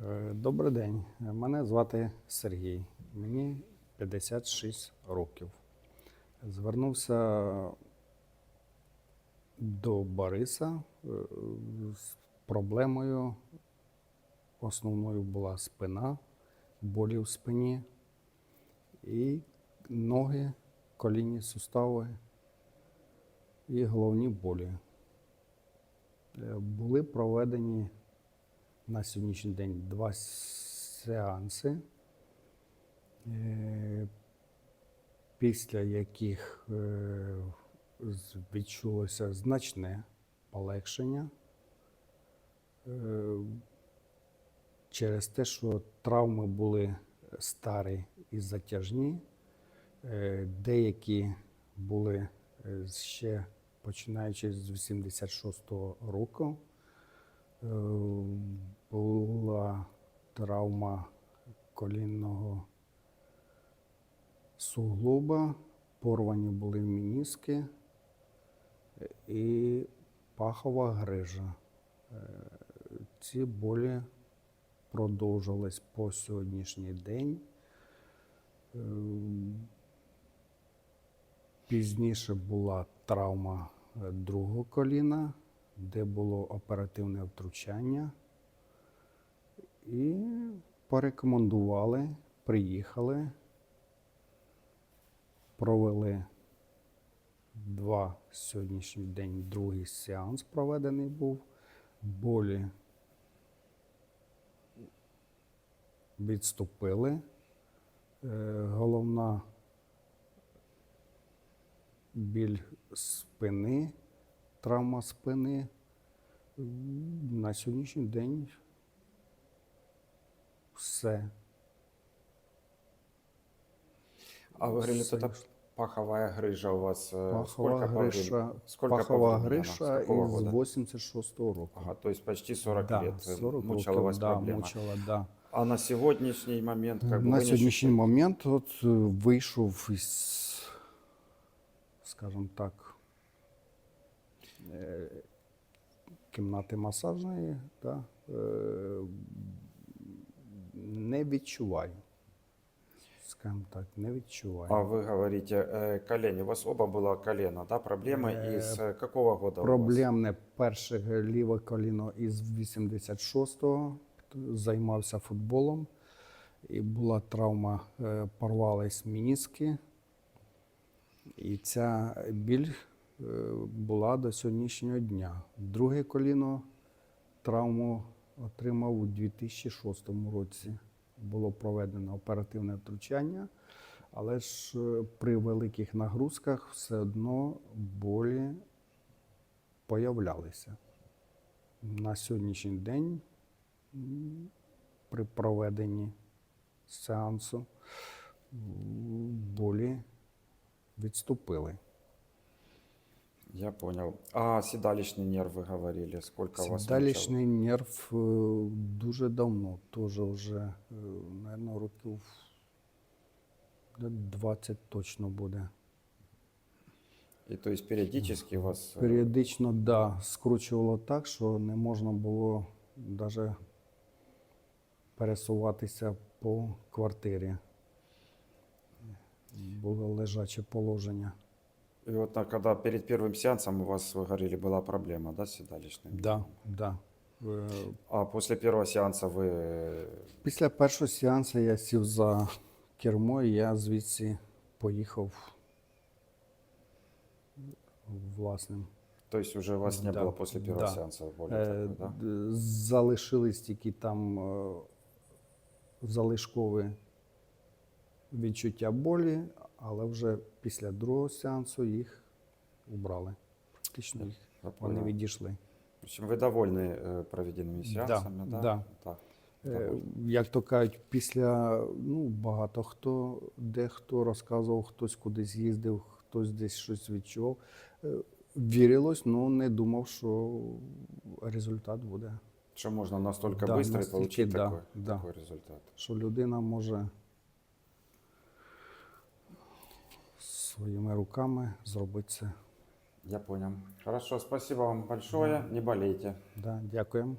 Е, Добрий день. Мене звати Сергій. Мені 56 років. Звернувся до Бориса е, з проблемою. Основною була спина, болі в спині і ноги, колінні сустави і головні болі. Е, Були проведені на сьогоднішній день два сеанси, е, після яких е, відчулося значне полегшення е, через те, що травми були старі і затяжні, деякі були ще починаючи з 86-го року. Е, була травма колінного суглоба, порвані були мініски е, і пахова грижа. Е, Ці болі продовжувались по сьогоднішній день. Пізніше була травма другого коліна, де було оперативне втручання. І порекомендували, приїхали, провели два сьогоднішній день, другий сеанс проведений був. Болі відступили. Е, Головна біль спини, травма спини. М, На сьогоднішній день все. А вы говорили, Все. это паховая грыжа у вас. э, Пахова сколько по времени- гриша, сколько по пахова времени она? гриша С какого із года? 86-го року. Ага, то есть почти 40 да, лет э, 40 мучила років, вас да, проблема. мучила, да. А на сегодняшний момент как бы На вы не сьогоднішній ощущаете? момент от е, вийшов із, скажімо так, е, кімнати масажної, да, е, не відчуваю. Скажімо так, не відчуваю. А вы говорите, э, колени. У вас оба было колено, да, проблемы? Э, И с э, какого года у вас? Проблемне перше ліве коліно із 86-го займався футболом. І була травма, е, порвались мініски. І ця біль е, була до сьогоднішнього дня. Друге коліно травму отримав у 2006 році. Було проведено оперативне втручання, але ж е, при великих нагрузках все одно болі появлялися. На сьогоднішній день при проведенні сеансу болі відступили. Я понял. А седалищный нерв вы говорили, сколько у вас мучил? Седалищний нерв е, дуже давно, теж вже, мабуть, років де 20 точно буде. И то есть периодически у вас... э, Періодично, да, скручувало так, що не можна було навіть пересуватися по квартирі. Було лежаче положення. И вот а, когда перед первым сеансом у вас, вы говорили, была проблема, да, с седалищным? Да, да. Е, А после первого сеанса вы... э, Після першого сеансу я сів за кермо, і я звідси поїхав власним. То есть уже у вас не Да, было после первого да. сеанса боли? Е, такой, да? д- Залишились тільки там е, залишкові відчуття болі, але вже після другого сеансу їх убрали. Практично їх Я вони понял. відійшли. В общем, вы довольны э, проведенными сеансами, да? да. Так. Е, довольны. Як то кажуть, після ну, багато хто, дехто розказував, хтось кудись їздив, хтось десь щось відчував. Е, Вірилось, але не думав, що результат буде. Что можно настолько Да, быстро настільки, получить да, такой, да. такой результат? Що людина може Своїми руками зробити це. Я понял. Хорошо, спасибо вам большое. Не болейте. Да, дякуємо.